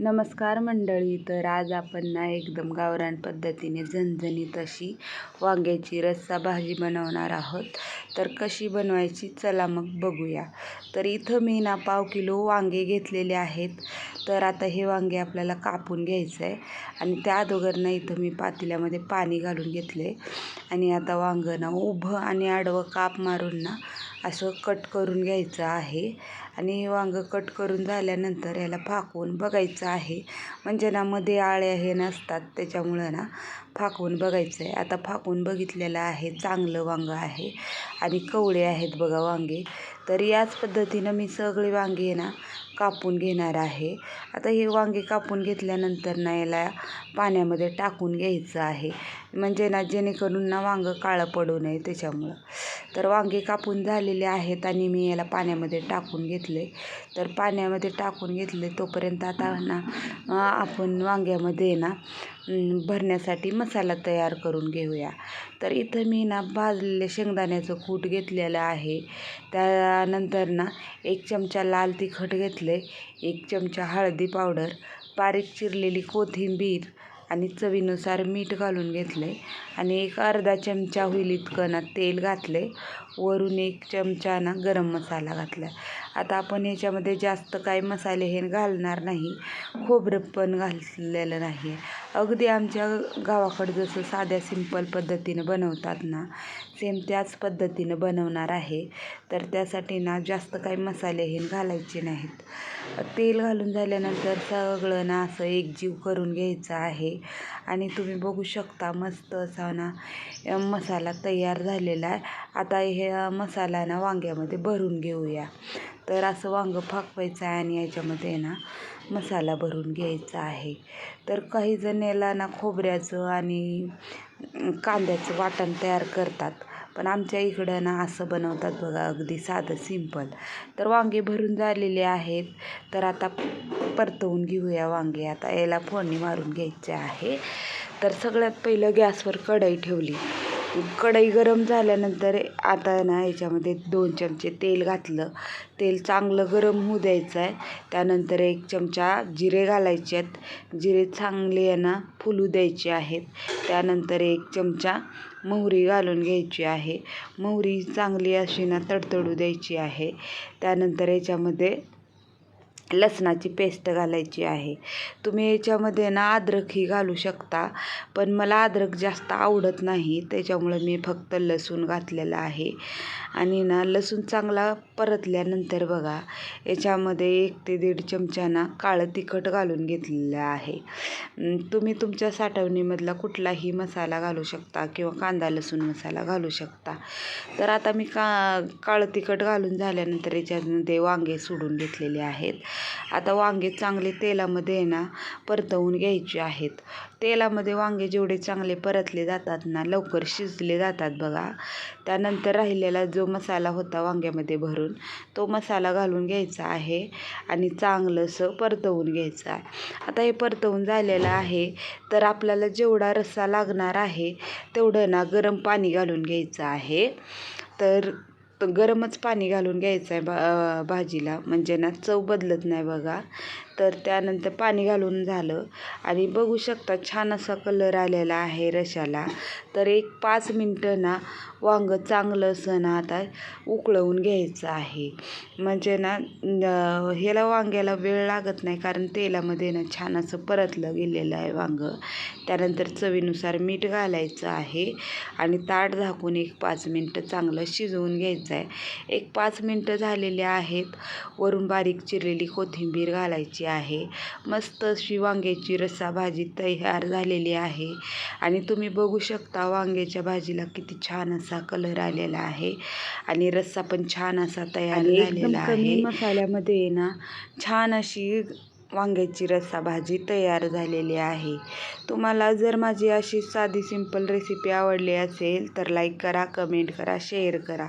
नमस्कार मंडळी. तर आज आपण ना एकदम गावरान पद्धतीने झणझणीत अशी वांग्याची रस्सा भाजी बनवणार आहोत. तर कशी बनवायची चला मग बघूया. तर इथं मी ना पाव किलो वांगे घेतलेले आहेत. तर आता हे वांगे आपल्याला कापून घ्यायचं आहे आणि त्या अगोदर ना इथं मी पातेल्यामध्ये पाणी घालून घेतले. आणि आता वांगं ना उभं आणि आडवं काप मारून ना असं कट करून घ्यायचं आहे. आणि वांगं कट करून झाल्यानंतर याला फाकून बघायचं आहे. म्हणजे ना मध्ये आळ्या हे नसतात त्याच्यामुळं ना फाकवून बघायचं आहे आता फाकवून बघितलेलं आहे चांगलं वांगं आहे आणि कवळे आहेत बघा वांगे. तर याच पद्धतीनं मी सगळी वांगे ना कापून घेणार आहे. आता हे वांगे कापून घेतल्यानंतर ना याला पाण्यामध्ये टाकून घ्यायचं आहे. म्हणजे ना जेणेकरून ना वांगं काळं पडू नये त्याच्यामुळं. तर वांगे कापून झालेले आहेत आणि मी याला पाण्यामध्ये टाकून घेतले. तर पाण्यामध्ये टाकून घेतले तोपर्यंत आता ना आपण वांग्यामध्ये ना भरण्यासाठी मसाला तयार करून घेऊया. तर इथं मी ना भाजलेले शेंगदाण्याचं कूट घेतलेलं आहे. त्यानंतर ना एक चमचा लाल तिखट घेतलं आहे एक चमचा हळदी पावडर बारीक चिरलेली कोथिंबीर आणि चवीनुसार मीठ घालून घेतलं आहे आणि एक अर्धा चमचा होईल इतकं ना तेल आहे वरून एक चमचा ना गरम मसाला घातला आता आपण याच्यामध्ये जास्त काही मसाले हे घालणार नाही. खोबरं पण घातलेलं नाही अगदी आमच्या गावाकडं जसं साध्या सिंपल पद्धतीनं बनवतात ना सेम त्याच पद्धतीनं बनवणार आहे. तर त्यासाठी ना जास्त काही मसाले हे घालायचे नाहीत. तेल घालून झाल्यानंतर सगळं ना असं एकजीव करून घ्यायचं आहे. आणि तुम्ही बघू शकता मस्त असा ना मसाला तयार झालेला आहे. आता हे मसाला ना वांग्यामध्ये भरून घेऊया. तर असं वांगं फाकवायचं आहे आणि याच्यामध्ये ना मसाला भरून घ्यायचा आहे. तर काही जण याला ना खोबऱ्याचं आणि कांद्याचं वाटण तयार करतात. पण आमच्या इकडं ना असं बनवतात बघा अगदी साधं सिंपल. तर वांगे भरून झालेले आहेत. तर आता परतवून घेऊया वांगे. आता याला फोडणी मारून घ्यायचे आहे. तर सगळ्यात पहिलं गॅसवर कढई ठेवली. कढई गरम झाल्यानंतर आता ना याच्यामध्ये दोन चमचे तेल घातलं. तेल चांगलं गरम होऊ द्यायचं आहे. त्यानंतर एक चमचा जिरे घालायचे आहेत. जिरे चांगले ना फुलू द्यायचे आहेत. त्यानंतर एक चमचा मोहरी घालून घ्यायची आहे. मोहरी चांगली अशी ना तडतडू द्यायची आहे. त्यानंतर याच्यामध्ये लसणाची पेस्ट घालायची आहे. तुम्ही याच्यामध्ये ना अद्रकही घालू शकता पण मला अद्रक जास्त आवडत नाही त्याच्यामुळं मी फक्त लसूण घातलेलं आहे. आणि ना लसूण चांगला परतल्यानंतर बघा याच्यामध्ये एक ते दीड चमचा ना काळं तिखट घालून घेतलेलं आहे. तुम्ही तुमच्या साठवणीमधला कुठलाही मसाला घालू शकता किंवा कांदा लसूण मसाला घालू शकता. तर आता मी का काळं तिखट घालून झाल्यानंतर याच्यामध्ये वांगे सोडून घेतलेले आहेत. आता वांगे चांगले तेलामध्ये ना परतवून घ्यायचे आहेत. तेलामध्ये वांगे जेवढे चांगले परतले जातात ना लवकर शिजले जातात बघा. त्यानंतर राहिलेला जो मसाला होता वांग्यामध्ये भरून तो मसाला घालून घ्यायचा आहे आणि चांगलंसं परतवून घ्यायचं आहे. आता हे परतवून झालेलं आहे तर आपल्याला जेवढा रस्सा लागणार आहे तेवढं ना गरम पाणी घालून घ्यायचं आहे. तर गरमच पाणी घालून घ्यायचं आहे भा भाजीला. म्हणजे ना चव बदलत नाही बघा. तर त्यानंतर पाणी घालून झालं. आणि बघू शकता छान असा कलर आलेला आहे रशाला. तर एक पाच मिनटं ना वांगं चांगलं असं ना आता उकळवून घ्यायचं आहे. म्हणजे ना ह्याला वांग्याला वेळ लागत नाही कारण तेलामध्ये ना छान असं परतलं गेलेलं आहे वांगं. त्यानंतर चवीनुसार मीठ घालायचं आहे. आणि ताट झाकून एक पाच मिनटं चांगलं शिजवून घ्यायचं आहे. एक पाच मिनटं झालेले आहेत. वरून बारीक चिरलेली कोथिंबीर घालायची आहे. मस्त अशी वांग्याची रस्सा भाजी तयार झालेली आहे. आणि तुम्ही बघू शकता वांग्याच्या भाजीला किती छान असा कलर आलेला आहे. आणि रस्सा पण छान असा तयार झालेला आहे. मसाल्यामध्ये ना छान अशी वांग्याची रस्सा भाजी तयार झालेली आहे. तुम्हाला जर माझी अशी साधी सिंपल रेसिपी आवडली असेल तर लाईक करा कमेंट करा शेअर करा.